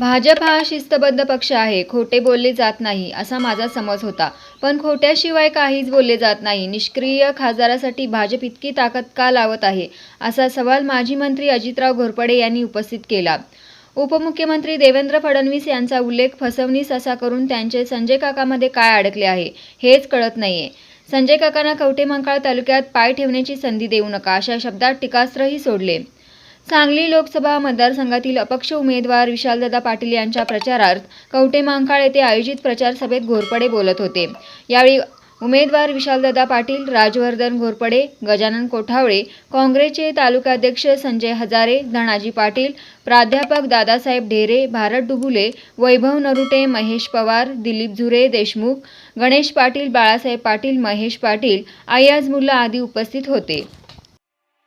भाजप हा शिस्तबद्ध पक्ष आहे. खोटे बोलले जात नाही असा माझा समज होता. पण खोट्याशिवाय काहीच बोलले जात नाही. निष्क्रिय खासदारासाठी भाजप इतकी ताकद का लावत आहे? असा सवाल माजी मंत्री अजितराव घोरपडे यांनी उपस्थित केला. उपमुख्यमंत्री देवेंद्र फडणवीस यांचा उल्लेख फसवणीस असा करून त्यांचे संजय काकामध्ये काय अडकले आहे हेच कळत नाहीये. संजय काकांना कवठेमंकाळ तालुक्यात पाय ठेवण्याची संधी देऊ नका अशा शब्दात टीकास्त्रही सोडले. सांगली लोकसभा मतदारसंघातील अपक्ष उमेदवार विशालदादा पाटील यांच्या प्रचारार्थ कवठेमांकाळ येथे आयोजित प्रचार सभेत घोरपडे बोलत होते. यावेळी उमेदवार विशालदादा पाटील राजवर्धन घोरपडे गजानन कोठावळे काँग्रेसचे तालुकाध्यक्ष संजय हजारे धनाजी पाटील प्राध्यापक दादासाहेब ढेरे भारत डुबुले वैभव नरुटे महेश पवार दिलीप झुरे देशमुख गणेश पाटील बाळासाहेब पाटील महेश पाटील अय्याज मुल्ला आदी उपस्थित होते.